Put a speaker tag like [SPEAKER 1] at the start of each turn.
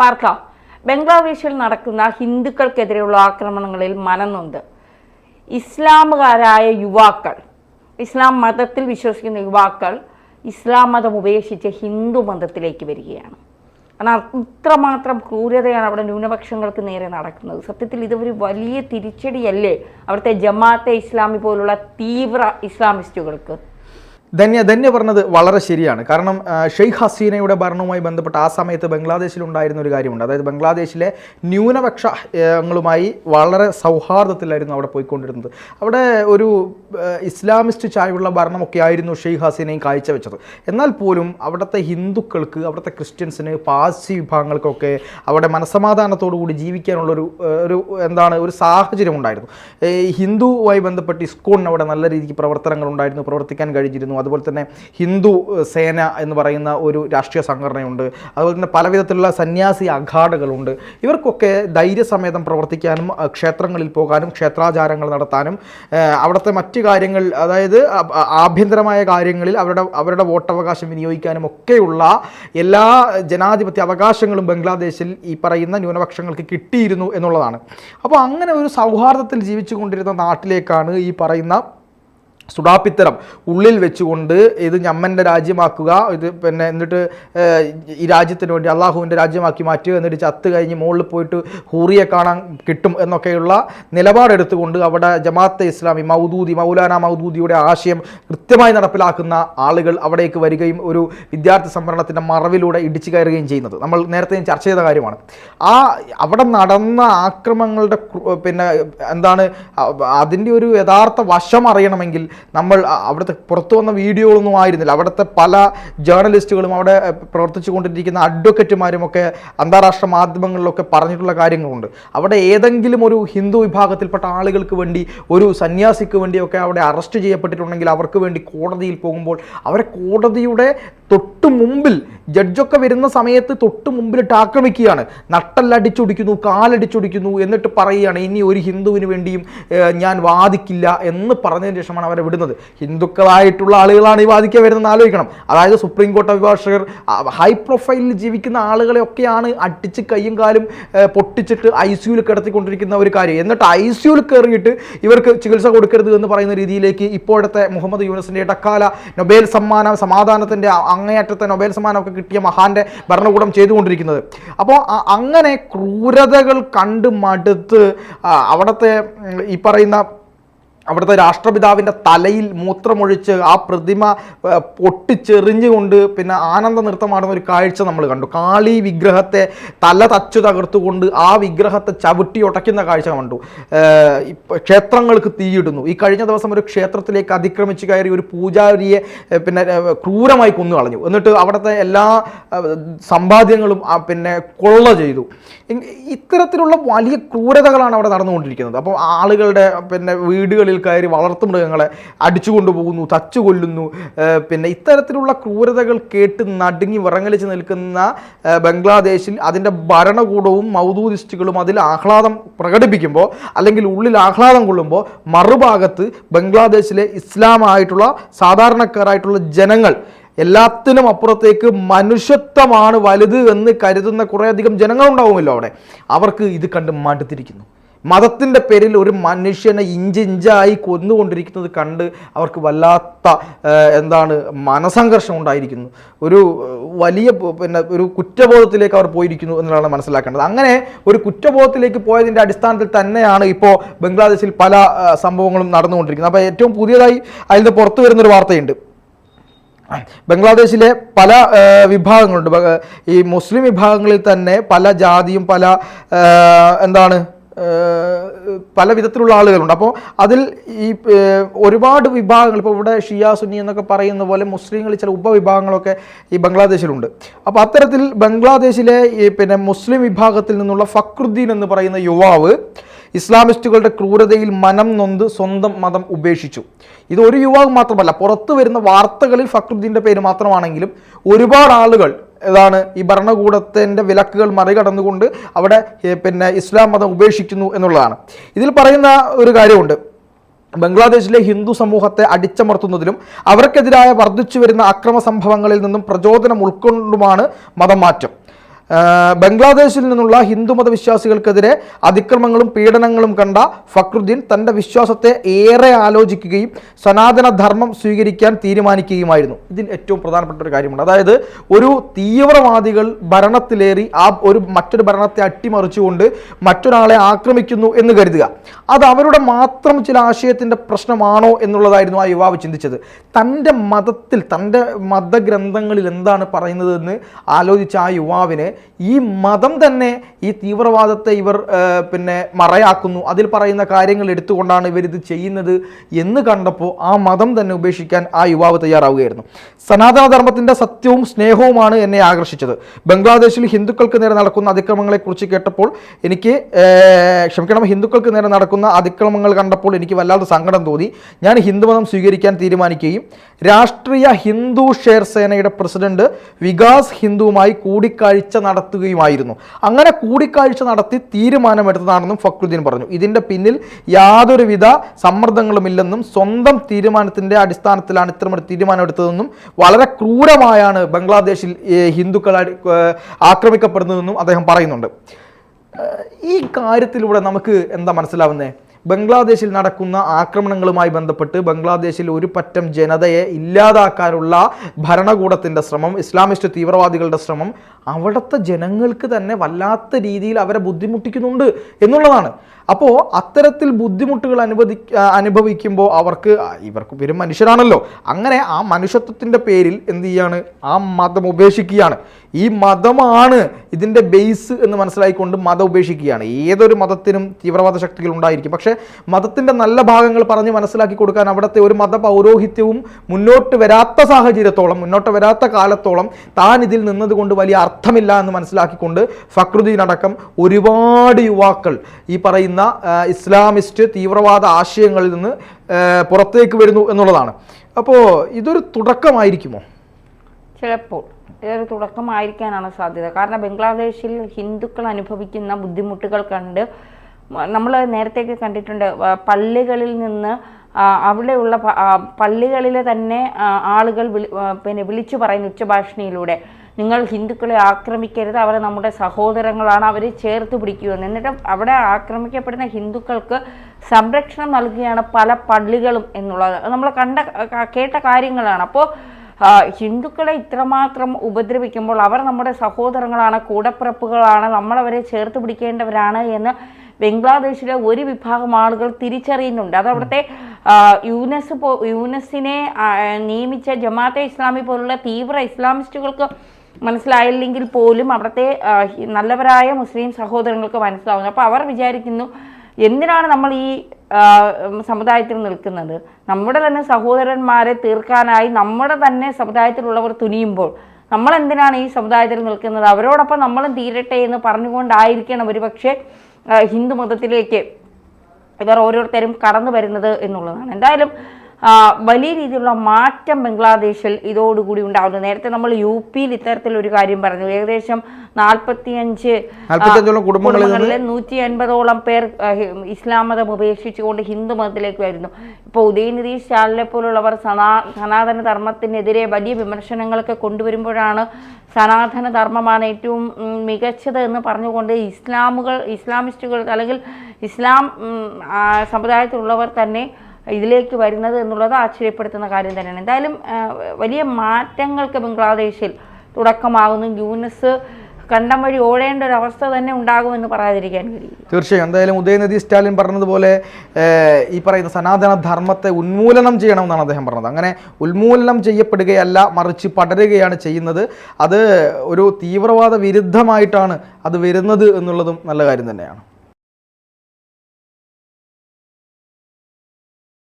[SPEAKER 1] പാർക്ക. ബംഗ്ലാദേശിൽ നടക്കുന്ന ഹിന്ദുക്കൾക്കെതിരെയുള്ള ആക്രമണങ്ങളിൽ മനന്നുണ്ട് ഇസ്ലാമുകാരായ യുവാക്കൾ ഇസ്ലാം മതത്തിൽ വിശ്വസിക്കുന്ന യുവാക്കൾ ഇസ്ലാം മതം ഉപേക്ഷിച്ച് ഹിന്ദു മതത്തിലേക്ക് വരികയാണ്. കാരണം ഇത്രമാത്രം ക്രൂരതയാണ് അവിടെ ന്യൂനപക്ഷങ്ങൾക്ക് നേരെ നടക്കുന്നത്. സത്യത്തിൽ ഇതൊരു വലിയ തിരിച്ചടിയല്ലേ? അവിടുത്തെ ജമാഅത്തെ ഇസ്ലാമി പോലുള്ള തീവ്ര ഇസ്ലാമിസ്റ്റുകൾക്ക്.
[SPEAKER 2] ധന്യ ധന്യ പറഞ്ഞത് വളരെ ശരിയാണ്. കാരണം ഷെയ്ഖ് ഹസീനയുടെ ഭരണവുമായി ബന്ധപ്പെട്ട് ആ സമയത്ത് ബംഗ്ലാദേശിൽ ഉണ്ടായിരുന്ന ഒരു കാര്യമുണ്ട്. അതായത് ബംഗ്ലാദേശിലെ ന്യൂനപക്ഷങ്ങളുമായി വളരെ സൗഹാർദ്ദത്തിലായിരുന്നു അവിടെ പോയിക്കൊണ്ടിരുന്നത്. അവിടെ ഒരു ഇസ്ലാമിസ്റ്റ് ചായവുള്ള ഭരണമൊക്കെ ആയിരുന്നു ഷെയ്ഖ് ഹസീനയും കാഴ്ചവെച്ചത്. എന്നാൽ പോലും അവിടുത്തെ ഹിന്ദുക്കൾക്ക് അവിടുത്തെ ക്രിസ്ത്യൻസിന് പാസി വിഭാഗങ്ങൾക്കൊക്കെ അവിടെ മനസമാധാനത്തോടുകൂടി ജീവിക്കാനുള്ളൊരു ഒരു എന്താണ് ഒരു സാഹചര്യം ഉണ്ടായിരുന്നു ഹിന്ദുവുമായി ബന്ധപ്പെട്ട് ഇസ്കോണിന് അവിടെ നല്ല രീതിക്ക് പ്രവർത്തനങ്ങൾ ഉണ്ടായിരുന്നു പ്രവർത്തിക്കാൻ കഴിഞ്ഞിരുന്നു. അതുപോലെ തന്നെ ഹിന്ദു സേന എന്ന് പറയുന്ന ഒരു രാഷ്ട്രീയ സംഘടനയുണ്ട്. അതുപോലെ തന്നെ പല വിധത്തിലുള്ള സന്യാസി അഖാഡകളുണ്ട് ഇവർക്കൊക്കെ ധൈര്യസമേതം പ്രവർത്തിക്കാനും ക്ഷേത്രങ്ങളിൽ പോകാനും ക്ഷേത്രാചാരങ്ങൾ നടത്താനും അവിടുത്തെ മറ്റ് കാര്യങ്ങൾ അതായത് ആഭ്യന്തരമായ കാര്യങ്ങളിൽ അവരുടെ അവരുടെ വോട്ടവകാശം വിനിയോഗിക്കാനും ഒക്കെയുള്ള എല്ലാ ജനാധിപത്യ അവകാശങ്ങളും ബംഗ്ലാദേശിൽ ഈ പറയുന്ന ന്യൂനപക്ഷങ്ങൾക്ക് കിട്ടിയിരുന്നു എന്നുള്ളതാണ്. അപ്പോൾ അങ്ങനെ ഒരു സൗഹാർദ്ദത്തിൽ ജീവിച്ചു കൊണ്ടിരുന്ന നാട്ടിലേക്കാണ് ഈ പറയുന്ന സുഡാപ്പിത്തരം. ഉള്ളിൽ വെച്ചുകൊണ്ട് ഇത് ഞമ്മന്റെ രാജ്യമാക്കുക ഇത് പിന്നെ എന്നിട്ട് ഈ രാജ്യത്തിന് വേണ്ടി അള്ളാഹുവിന്റെ രാജ്യമാക്കി മാറ്റുക എന്നിട്ട് ചത്ത് കഴിഞ്ഞ് മുകളിൽ പോയിട്ട് ഹൂറിയെ കാണാൻ കിട്ടും എന്നൊക്കെയുള്ള നിലപാടെടുത്തുകൊണ്ട് അവിടെ ജമാഅത്തെ ഇസ്ലാമി മൗദൂദി മൗലാന മൗദൂദിയുടെ ആശയം കൃത്യമായി നടപ്പിലാക്കുന്ന ആളുകൾ അവിടേക്ക് വരികയും ഒരു വിദ്യാർത്ഥി സംവരണത്തിന്റെ മറവിലൂടെ ഇടിച്ചു കയറുകയും ചെയ്യുന്നത്. നമ്മൾ നേരത്തെ ചർച്ച ചെയ്ത കാര്യമാണ്. ആ അവിടെ നടന്ന ആക്രമങ്ങളുടെ പിന്നെ എന്താണ് അതിന്റെ ഒരു യഥാർത്ഥ വശം അറിയണമെങ്കിൽ നമ്മൾ അവിടുത്തെ പുറത്തു വന്ന വീഡിയോകളൊന്നും ആയിരുന്നില്ല. അവിടുത്തെ പല ജേർണലിസ്റ്റുകളും അവിടെ പ്രവർത്തിച്ചു കൊണ്ടിരിക്കുന്ന അഡ്വക്കറ്റുമാരും ഒക്കെ അന്താരാഷ്ട്ര മാധ്യമങ്ങളിലൊക്കെ പറഞ്ഞിട്ടുള്ള കാര്യങ്ങളുണ്ട്. അവിടെ ഏതെങ്കിലും ഒരു ഹിന്ദു വിഭാഗത്തിൽപ്പെട്ട ആളുകൾക്ക് വേണ്ടി ഒരു സന്യാസിക്ക് വേണ്ടിയൊക്കെ അവിടെ അറസ്റ്റ് ചെയ്യപ്പെട്ടിട്ടുണ്ടെങ്കിൽ അവർക്ക് വേണ്ടി കോടതിയിൽ പോകുമ്പോൾ അവരെ കോടതിയുടെ തൊട്ട് മുമ്പിൽ ജഡ്ജൊക്കെ വരുന്ന സമയത്ത് തൊട്ട് മുമ്പിലിട്ട് ആക്രമിക്കുകയാണ്. നട്ടല്ലടിച്ചൊടിക്കുന്നു കാലടിച്ചൊടിക്കുന്നു എന്നിട്ട് പറയുകയാണ് ഇനി ഒരു ഹിന്ദുവിന് വേണ്ടിയും ഞാൻ വാദിക്കില്ല എന്ന് പറഞ്ഞതിന് ശേഷമാണ് അവരെ വിടുന്നത്. ഹിന്ദുക്കളായിട്ടുള്ള ആളുകളാണ് ഈ വാദിക്കാൻ വരുന്നത് ആലോചിക്കണം. അതായത് സുപ്രീം കോർട്ട് അഭിഭാഷകർ ഹൈ പ്രൊഫൈലിൽ ജീവിക്കുന്ന ആളുകളെയൊക്കെയാണ് അടിച്ച് കയ്യും കാലും പൊട്ടിച്ചിട്ട് ഐ സിയുയിൽ കിടത്തിക്കൊണ്ടിരിക്കുന്ന ഒരു കാര്യം. എന്നിട്ട് ഐ സിയുയിൽ കയറിയിട്ട് ഇവർക്ക് ചികിത്സ കൊടുക്കരുത് എന്ന് പറയുന്ന രീതിയിലേക്ക് ഇപ്പോഴത്തെ മുഹമ്മദ് യൂനസിന്റെ ഇടക്കാല നൊബേൽ സമ്മാനം സമാധാനത്തിന്റെ അങ്ങേയറ്റത്തെ നൊബേൽ സമ്മാനമൊക്കെ കിട്ടിയ മഹാന്റെ ഭരണകൂടം ചെയ്തുകൊണ്ടിരിക്കുന്നത്. അപ്പോൾ അങ്ങനെ ക്രൂരതകൾ കണ്ട് മടുത്ത് അവിടുത്തെ ഈ പറയുന്ന അവിടുത്തെ രാഷ്ട്രപിതാവിന്റെ തലയിൽ മൂത്രമൊഴിച്ച് ആ പ്രതിമ പൊട്ടിച്ചെറിഞ്ഞുകൊണ്ട് പിന്നെ ആനന്ദ നൃത്തമാടുന്ന ഒരു കാഴ്ച നമ്മൾ കണ്ടു. കാളി വിഗ്രഹത്തെ തല തച്ചു തകർത്തുകൊണ്ട് ആ വിഗ്രഹത്തെ ചവിട്ടി ഉടയ്ക്കുന്ന കാഴ്ച കണ്ടു. ക്ഷേത്രങ്ങൾക്ക് തീയിടുന്നു. ഈ കഴിഞ്ഞ ദിവസം ഒരു ക്ഷേത്രത്തിലേക്ക് അതിക്രമിച്ച് കയറി ഒരു പൂജാരിയെ പിന്നെ ക്രൂരമായി കൊന്നു കളഞ്ഞു. എന്നിട്ട് അവിടുത്തെ എല്ലാ സമ്പാദ്യങ്ങളും പിന്നെ കൊള്ള ചെയ്തു. ഇത്തരത്തിലുള്ള വലിയ ക്രൂരതകളാണ് അവിടെ നടന്നുകൊണ്ടിരിക്കുന്നത്. അപ്പോൾ ആളുകളുടെ പിന്നെ വീടുകളിൽ കയറി വളർത്തുമൃഗങ്ങളെ അടിച്ചു കൊണ്ടുപോകുന്നു തച്ചു കൊല്ലുന്നു. പിന്നെ ഇത്തരത്തിലുള്ള ക്രൂരതകൾ കേട്ട് നടുങ്ങി വിറങ്ങലിച്ച് നിൽക്കുന്ന ബംഗ്ലാദേശിൽ അതിന്റെ ഭരണകൂടവും മൗദൂദിസ്റ്റുകളും അതിൽ ആഹ്ലാദം പ്രകടിപ്പിക്കുമ്പോൾ അല്ലെങ്കിൽ ഉള്ളിൽ ആഹ്ലാദം കൊള്ളുമ്പോൾ മറുഭാഗത്ത് ബംഗ്ലാദേശിലെ ഇസ്ലാമായിട്ടുള്ള സാധാരണക്കാരായിട്ടുള്ള ജനങ്ങൾ എല്ലാത്തിനും അപ്പുറത്തേക്ക് മനുഷ്യത്വമാണ് വലുത് എന്ന് കരുതുന്ന കുറേയധികം ജനങ്ങളുണ്ടാവുമല്ലോ അവിടെ. അവർക്ക് ഇത് കണ്ട് മടുത്തിരിക്കുന്നു. മതത്തിന്റെ പേരിൽ ഒരു മനുഷ്യനെ ഇഞ്ചിഞ്ചായി കൊന്നുകൊണ്ടിരിക്കുന്നത് കണ്ട് അവർക്ക് വല്ലാത്ത എന്താണ് മനസംഘർഷം ഉണ്ടായിരിക്കുന്നു. ഒരു വലിയ പിന്നെ ഒരു കുറ്റബോധത്തിലേക്ക് അവർ പോയിരിക്കുന്നു എന്നുള്ളതാണ് മനസ്സിലാക്കേണ്ടത്. അങ്ങനെ ഒരു കുറ്റബോധത്തിലേക്ക് പോയതിന്റെ അടിസ്ഥാനത്തിൽ തന്നെയാണ് ഇപ്പോൾ ബംഗ്ലാദേശിൽ പല സംഭവങ്ങളും നടന്നുകൊണ്ടിരിക്കുന്നത്. അപ്പോൾ ഏറ്റവും പുതിയതായി അതിൽ നിന്ന് പുറത്തു വരുന്നൊരു വാർത്തയുണ്ട്. ബംഗ്ലാദേശിലെ പല വിഭാഗങ്ങളുണ്ട്. ഈ മുസ്ലിം വിഭാഗങ്ങളിൽ തന്നെ പല ജാതിയും പല എന്താണ് പല വിധത്തിലുള്ള ആളുകളുണ്ട്. അപ്പോൾ അതിൽ ഈ ഒരുപാട് വിഭാഗങ്ങൾ ഇപ്പോൾ ഇവിടെ ഷിയ സുന്നി എന്നൊക്കെ പറയുന്ന പോലെ മുസ്ലിങ്ങൾ ചില ഉപവിഭാഗങ്ങളൊക്കെ ഈ ബംഗ്ലാദേശിലുണ്ട്. അപ്പോൾ അത്തരത്തിൽ ബംഗ്ലാദേശിലെ ഈ പിന്നെ മുസ്ലിം വിഭാഗത്തിൽ നിന്നുള്ള ഫക്രുദ്ദീൻ എന്ന് പറയുന്ന യുവാവ് ഇസ്ലാമിസ്റ്റുകളുടെ ക്രൂരതയിൽ മനം നൊന്ത് സ്വന്തം മതം ഉപേക്ഷിച്ചു. ഇത് ഒരു യുവാവ് മാത്രമല്ല പുറത്തു വരുന്ന വാർത്തകളിൽ ഫക്രുദ്ദീന്റെ പേര് മാത്രമാണെങ്കിലും ഒരുപാട് ആളുകൾ ഇതാണ് ഈ ഭരണകൂടത്തിന്റെ വിലക്കുകൾ മറികടന്നുകൊണ്ട് അവിടെ പിന്നെ ഇസ്ലാം മതം ഉപേക്ഷിക്കുന്നു എന്നുള്ളതാണ്. ഇതിൽ പറയുന്ന ഒരു കാര്യമുണ്ട്. ബംഗ്ലാദേശിലെ ഹിന്ദു സമൂഹത്തെ അടിച്ചമർത്തുന്നതിലും അവർക്കെതിരായ വർദ്ധിച്ചു വരുന്ന അക്രമ സംഭവങ്ങളിൽ നിന്നും പ്രചോദനം ഉൾക്കൊണ്ടുമാണ് മതം മാറ്റം ബംഗ്ലാദേശിൽ നിന്നുള്ള ഹിന്ദുമത വിശ്വാസികൾക്കെതിരെ അതിക്രമങ്ങളും പീഡനങ്ങളും കണ്ട ഫക്രുദ്ദീൻ തന്റെ വിശ്വാസത്തെ ഏറെ ആലോചിക്കുകയും സനാതന ധർമ്മം സ്വീകരിക്കാൻ തീരുമാനിക്കുകയുമായിരുന്നു. ഇതിൽ ഏറ്റവും പ്രധാനപ്പെട്ട ഒരു കാര്യമുണ്ട്. അതായത് ഒരു തീവ്രവാദികൾ ഭരണത്തിലേറി ആ ഒരു മറ്റൊരു ഭരണത്തെ അട്ടിമറിച്ചുകൊണ്ട് മറ്റൊരാളെ ആക്രമിക്കുന്നു എന്ന് കരുതുക. അത് അവരുടെ മാത്രം ചില ആശയത്തിന്റെ പ്രശ്നമാണോ എന്നുള്ളതായിരുന്നു ആ യുവാവ് ചിന്തിച്ചത്. തന്റെ മതത്തിൽ തന്റെ മതഗ്രന്ഥങ്ങളിൽ എന്താണ് പറയുന്നതെന്ന് ആലോചിച്ച ആ യുവാവിന് ഈ മതം തന്നെ ഈ തീവ്രവാദത്തെ ഇവർ പിന്നെ മറയാക്കുന്നു. അതിൽ പറയുന്ന കാര്യങ്ങൾ എടുത്തുകൊണ്ടാണ് ഇവരിത് ചെയ്യുന്നത് എന്ന് കണ്ടപ്പോൾ ആ മതം തന്നെ ഉപേക്ഷിക്കാൻ ആ യുവാവ് തയ്യാറാവുകയായിരുന്നു. സനാതനധർമ്മത്തിന്റെ സത്യവും സ്നേഹവുമാണ് എന്നെ ആകർഷിച്ചത്. ബംഗ്ലാദേശിൽ ഹിന്ദുക്കൾക്ക് നേരെ നടക്കുന്ന അതിക്രമങ്ങളെക്കുറിച്ച് കേട്ടപ്പോൾ എനിക്ക് ക്ഷമിക്കണം ഹിന്ദുക്കൾക്ക് നേരെ നടക്കുന്ന അതിക്രമങ്ങൾ കണ്ടപ്പോൾ എനിക്ക് വല്ലാതെ സങ്കടം തോന്നി. ഞാൻ ഹിന്ദുമതം സ്വീകരിക്കാൻ തീരുമാനിക്കുകയും രാഷ്ട്രീയ ഹിന്ദു ഷെയർ സേനയുടെ പ്രസിഡന്റ് വികാസ് ഹിന്ദുവുമായി കൂടിക്കാഴ്ച നടത്തുകയുമായിരുന്നു. അങ്ങനെ കൂടിക്കാഴ്ച നടത്തി തീരുമാനമെടുത്തതാണെന്നും ഫക്രുദ്ദീൻ പറഞ്ഞു. ഇതിന്റെ പിന്നിൽ യാതൊരുവിധ സമ്മർദ്ദങ്ങളുമില്ലെന്നും സ്വന്തം തീരുമാനത്തിന്റെ അടിസ്ഥാനത്തിലാണ് ഇത്തരമൊരു തീരുമാനമെടുത്തതെന്നും വളരെ ക്രൂരമായാണ് ബംഗ്ലാദേശിൽ ഹിന്ദുക്കൾ ആക്രമിക്കപ്പെടുന്നതെന്നും അദ്ദേഹം പറയുന്നുണ്ട്. ഈ കാര്യത്തിലൂടെ നമുക്ക് എന്താ മനസ്സിലാവുന്നത് ബംഗ്ലാദേശിൽ നടക്കുന്ന ആക്രമണങ്ങളുമായി ബന്ധപ്പെട്ട് ബംഗ്ലാദേശിൽ ഒരു പറ്റം ജനതയെ ഇല്ലാതാക്കാനുള്ള ഭരണകൂടത്തിന്റെ ശ്രമം ഇസ്ലാമിസ്റ്റ് തീവ്രവാദികളുടെ ശ്രമം അവിടുത്തെ ജനങ്ങൾക്ക് തന്നെ വല്ലാത്ത രീതിയിൽ അവരെ ബുദ്ധിമുട്ടിക്കുന്നുണ്ട് എന്നുള്ളതാണ്. അപ്പോൾ അത്തരത്തിൽ ബുദ്ധിമുട്ടുകൾ അനുവദി അനുഭവിക്കുമ്പോൾ അവർക്ക് ഇവർക്ക് പേരും മനുഷ്യരാണല്ലോ. അങ്ങനെ ആ മനുഷ്യത്വത്തിന്റെ പേരിൽ എന്ത് ചെയ്യാണ്? ആ മതം ഉപേക്ഷിക്കുകയാണ്. ഈ മതമാണ് ഇതിന്റെ ബേസ് എന്ന് മനസ്സിലായിക്കൊണ്ട് മതം ഉപേക്ഷിക്കുകയാണ്. ഏതൊരു മതത്തിനും തീവ്രവാദ ശക്തികൾ ഉണ്ടായിരിക്കും. പക്ഷേ മതത്തിന്റെ നല്ല ഭാഗങ്ങൾ പറഞ്ഞ് മനസ്സിലാക്കി കൊടുക്കാൻ അവിടുത്തെ ഒരു മത പൗരോഹിത്യവും മുന്നോട്ട് വരാത്ത സാഹചര്യത്തോളം മുന്നോട്ട് വരാത്ത കാലത്തോളം താൻ ഇതിൽ നിന്നതുകൊണ്ട് വലിയ അർത്ഥമില്ല എന്ന് മനസ്സിലാക്കിക്കൊണ്ട് ഫക്രുദ്ദീൻ അടക്കം ഒരുപാട് യുവാക്കൾ ഈ പറയുന്ന ആ, ഇസ്ലാമിസ്റ്റ് തീവ്രവാദ ആശയങ്ങളിൽ നിന്ന് പുറത്തേക്ക് വരുന്നു എന്നുള്ളതാണ്. അപ്പോൾ ഇതൊരു തുടക്കമായിരിക്കുമോ?
[SPEAKER 1] ചിലപ്പോൾ. ഇതൊരു തുടക്കമായിരിക്കാനാണ് സാധ്യത. കാരണം ബംഗ്ലാദേശിൽ ഹിന്ദുക്കൾ അനുഭവിക്കുന്ന ബുദ്ധിമുട്ടുകൾ കണ്ട് നമ്മൾ നേരത്തെയൊക്കെ കണ്ടിട്ടുണ്ട് പള്ളികളിൽ നിന്ന് അവിടെയുള്ള പള്ളികളിലെ തന്നെ ആളുകൾ പിന്നെ വിളിച്ചു പറയുന്ന ഉച്ചഭാഷണിയിലൂടെ. നിങ്ങൾ ഹിന്ദുക്കളെ ആക്രമിക്കരുത്. അവർ നമ്മുടെ സഹോദരങ്ങളാണ്. അവരെ ചേർത്ത് പിടിക്കുമെന്ന് എന്നിട്ട് അവിടെ ആക്രമിക്കപ്പെടുന്ന ഹിന്ദുക്കൾക്ക് സംരക്ഷണം നൽകുകയാണ് പല പള്ളികളും എന്നുള്ളത്. നമ്മൾ കണ്ട കേട്ട കാര്യങ്ങളാണ്. അപ്പോൾ ഹിന്ദുക്കളെ ഇത്രമാത്രം ഉപദ്രവിക്കുമ്പോൾ അവർ നമ്മുടെ സഹോദരങ്ങളാണ് കൂടപ്പിറപ്പുകളാണ് നമ്മളവരെ ചേർത്ത് പിടിക്കേണ്ടവരാണ് എന്ന് ബംഗ്ലാദേശിലെ ഒരു വിഭാഗം ആളുകൾ തിരിച്ചറിയുന്നുണ്ട്. അത് അവിടുത്തെ യൂനസ് പോ യൂനസിനെ നിയമിച്ച ജമാഅത്തെ ഇസ്ലാമി പോലുള്ള തീവ്ര ഇസ്ലാമിസ്റ്റുകൾക്ക് മനസ്സിലായില്ലെങ്കിൽ പോലും അവിടുത്തെ നല്ലവരായ മുസ്ലിം സഹോദരങ്ങൾക്ക് മനസ്സിലാവുന്നു. അപ്പോൾ അവർ വിചാരിക്കുന്നു എന്തിനാണ് നമ്മൾ ഈ സമുദായത്തിൽ നിൽക്കുന്നത്? നമ്മുടെ തന്നെ സഹോദരന്മാരെ തീർക്കാനായി നമ്മുടെ തന്നെ സമുദായത്തിലുള്ളവർ തുനിയുമ്പോൾ നമ്മൾ എന്തിനാണ് ഈ സമുദായത്തിൽ നിൽക്കുന്നത്? അവരോടൊപ്പം നമ്മളും തീരട്ടെ എന്ന് പറഞ്ഞുകൊണ്ടായിരിക്കണം ഒരുപക്ഷെ പക്ഷേ ഹിന്ദു മതത്തിലേക്ക് ഇവർ ഓരോരുത്തരും കടന്നു വരുന്നത് എന്നുള്ളതാണ്. എന്തായാലും വലിയ രീതിയിലുള്ള മാറ്റം ബംഗ്ലാദേശിൽ ഇതോടുകൂടി ഉണ്ടാകുന്നു. നേരത്തെ നമ്മൾ യു പിയിൽ ഇത്തരത്തിലൊരു കാര്യം പറഞ്ഞു. ഏകദേശം നാൽപ്പത്തിയഞ്ച്
[SPEAKER 2] കുടുംബങ്ങളിൽ
[SPEAKER 1] നൂറ്റി അൻപതോളം പേർ ഇസ്ലാം മതം ഉപേക്ഷിച്ചുകൊണ്ട് ഹിന്ദു മതത്തിലേക്ക് വരുന്നു. ഇപ്പോൾ ഉദയനിധി സ്റ്റാലിനെ പോലുള്ളവർ സനാ സനാതന ധർമ്മത്തിനെതിരെ വലിയ വിമർശനങ്ങളൊക്കെ കൊണ്ടുവരുമ്പോഴാണ് സനാതന ധർമ്മമാണ് ഏറ്റവും മികച്ചത് എന്ന് പറഞ്ഞുകൊണ്ട് ഇസ്ലാമുകൾ ഇസ്ലാമിസ്റ്റുകൾ അല്ലെങ്കിൽ ഇസ്ലാം സമുദായത്തിലുള്ളവർ തന്നെ ഇതിലേക്ക് വരുന്നത് എന്നുള്ളത് ആശ്ചര്യപ്പെടുത്തുന്ന കാര്യം തന്നെയാണ്. എന്തായാലും വലിയ മാറ്റങ്ങൾക്ക് ബംഗ്ലാദേശിൽ തുടക്കമാകുന്നു യൂനസ് കണ്ടം വഴി ഓടേണ്ട ഒരു അവസ്ഥ തന്നെ ഉണ്ടാകുമെന്ന് പറയാതിരിക്കാൻ കഴിയും
[SPEAKER 2] തീർച്ചയായും. എന്തായാലും ഉദയനിധി സ്റ്റാലിൻ പറഞ്ഞതുപോലെ ഈ പറയുന്ന സനാതന ധർമ്മത്തെ ഉന്മൂലനം ചെയ്യണമെന്നാണ് അദ്ദേഹം പറഞ്ഞത്. അങ്ങനെ ഉന്മൂലനം ചെയ്യപ്പെടുകയല്ല മറിച്ച് പടരുകയാണ് ചെയ്യുന്നത്. അത് ഒരു തീവ്രവാദ വിരുദ്ധമായിട്ടാണ് അത് വരുന്നത് എന്നുള്ളതും നല്ല കാര്യം തന്നെയാണ്.